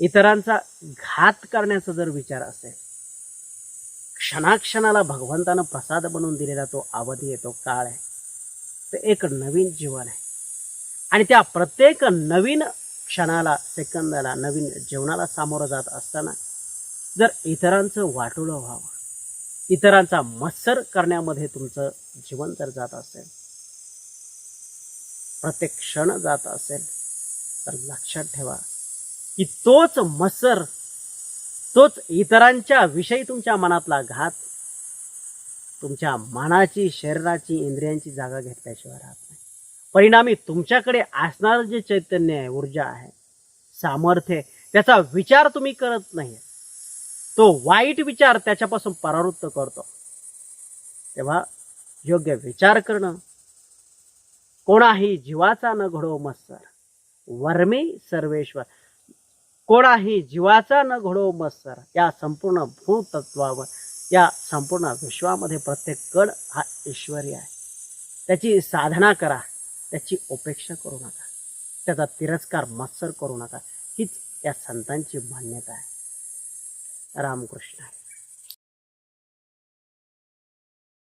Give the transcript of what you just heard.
इतरांचा घात करण्याचा जर विचार असेल क्षणाक्षणाला भगवंतानं प्रसाद बनवून दिलेला तो अवधी आहे तो काळ आहे. ते एक नवीन जीवन आहे. आणि त्या प्रत्येक नवीन क्षणाला सेकंदाला नवीन जीवनाला सामोरं जात असताना जर इतरांचं वाटोळं व्हावं इतरांचा मत्सर करण्यामध्ये तुमचं जीवन जर जात असेल प्रत्येक क्षण जात असेल तर लक्षात ठेवा की तोच मत्सर तोच इतरांच्या विषयी तुमच्या मनातला घात तुमच्या मनाची शरीराची इंद्रियांची जागा घेतल्याशिवाय राहत नाही. परिणामी तुमच्याकडे असणारं जे चैतन्य आहे ऊर्जा आहे सामर्थ्य त्याचा विचार तुम्ही करत नाही तो वाईट विचार त्याच्यापासून परावृत्त करतो. तेव्हा योग्य विचार करणं कोणाही जीवाचा न घडो मत्सर वर्मी सर्वेश्वर. कोणाही जीवाचा न घडो मत्सर या संपूर्ण भूतत्वावर या संपूर्ण विश्वामध्ये प्रत्येक कड हा ईश्वरी आहे. त्याची साधना करा त्याची उपेक्षा करू नका त्याचा तिरस्कार मत्सर करू नका हीच या संतांची मान्यता आहे. रामकृष्ण. आहे